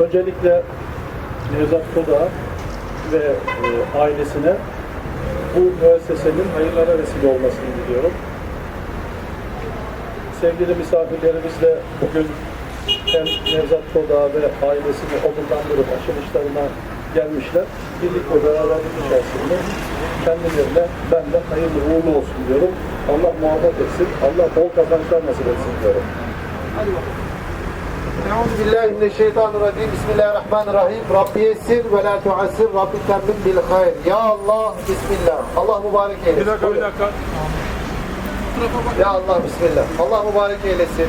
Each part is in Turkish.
Öncelikle Nevzat Koda ve e, ailesine bu müessesenin hayırlara vesile olmasını diliyorum. Sevgili misafirlerimizle bugün hem Nevzat Koda ve ailesini onurlandırıp açılışlarına gelmişler. Birlik ve beraberlik içerisinde kendilerine benden hayırlı uğurlu olsun diyorum. Allah muhabbet etsin. Allah bol kazançlar nasip etsin diyorum. Euzu billahi mineşşeytanirracim. Bismillahirrahmanirrahim. Rabbi yessir ve la tuassir. Rabbi temmim bil hayr. Ya Allah, Bismillah. Allah mübarek eylesin. Bir dakika, bir dakika. Ya Allah, Bismillah. Allah mübarek eylesin.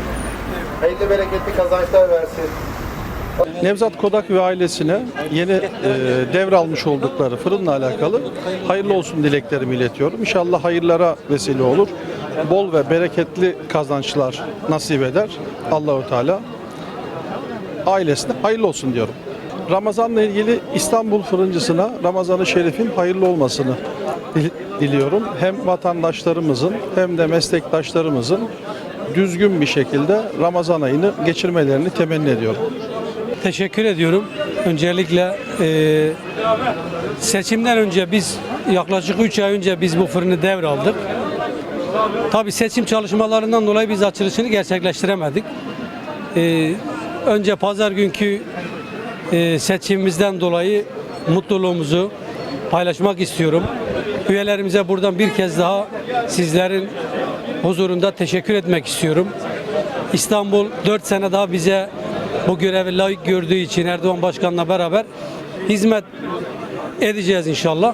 Hayırlı bereketli kazançlar versin. Nevzat Kodak ve ailesine yeni e, devralmış oldukları fırınla alakalı hayırlı olsun dileklerimi iletiyorum. İnşallah hayırlara vesile olur. Bol ve bereketli kazançlar nasip eder Allahu Teala. Ailesine hayırlı olsun diyorum. Ramazanla ilgili İstanbul fırıncısına Ramazan-ı Şerif'in hayırlı olmasını dil- diliyorum. Hem vatandaşlarımızın hem de meslektaşlarımızın düzgün bir şekilde Ramazan ayını geçirmelerini temenni ediyorum. Teşekkür ediyorum. Öncelikle e, seçimden önce biz yaklaşık 3 ay önce biz bu fırını devraldık. Tabii seçim çalışmalarından dolayı biz açılışını gerçekleştiremedik. E, önce pazar günkü e, seçimimizden dolayı mutluluğumuzu paylaşmak istiyorum. Üyelerimize buradan bir kez daha sizlerin huzurunda teşekkür etmek istiyorum. İstanbul 4 sene daha bize bu görevi layık gördüğü için Erdoğan Başkan'la beraber hizmet edeceğiz inşallah.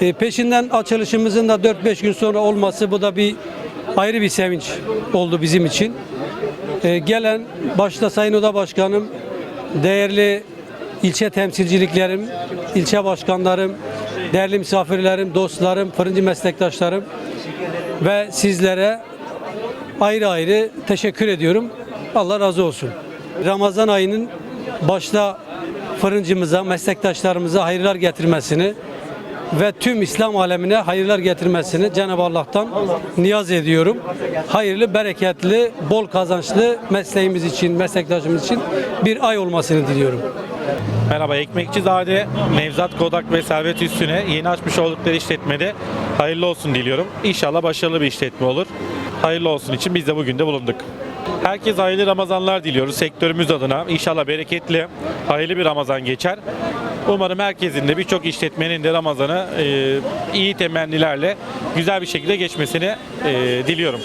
E, peşinden açılışımızın da 4-5 gün sonra olması bu da bir ayrı bir sevinç oldu bizim için. E, gelen başta Sayın Oda Başkanım, değerli ilçe temsilciliklerim, ilçe başkanlarım, değerli misafirlerim, dostlarım, fırıncı meslektaşlarım ve sizlere ayrı ayrı teşekkür ediyorum. Allah razı olsun. Ramazan ayının başta fırıncımıza, meslektaşlarımıza hayırlar getirmesini ve tüm İslam alemine hayırlar getirmesini Cenab-ı Allah'tan niyaz ediyorum. Hayırlı, bereketli, bol kazançlı mesleğimiz için, meslektaşımız için bir ay olmasını diliyorum. Merhaba, Ekmekçizade, Nevzat Kodak ve Servet Üstüne yeni açmış oldukları işletmede hayırlı olsun diliyorum. İnşallah başarılı bir işletme olur. Hayırlı olsun için biz de bugün de bulunduk. Herkes hayırlı Ramazanlar diliyoruz sektörümüz adına. İnşallah bereketli, hayırlı bir Ramazan geçer. Umarım herkesin de birçok işletmenin de Ramazan'ı e, iyi temennilerle güzel bir şekilde geçmesini e, diliyorum.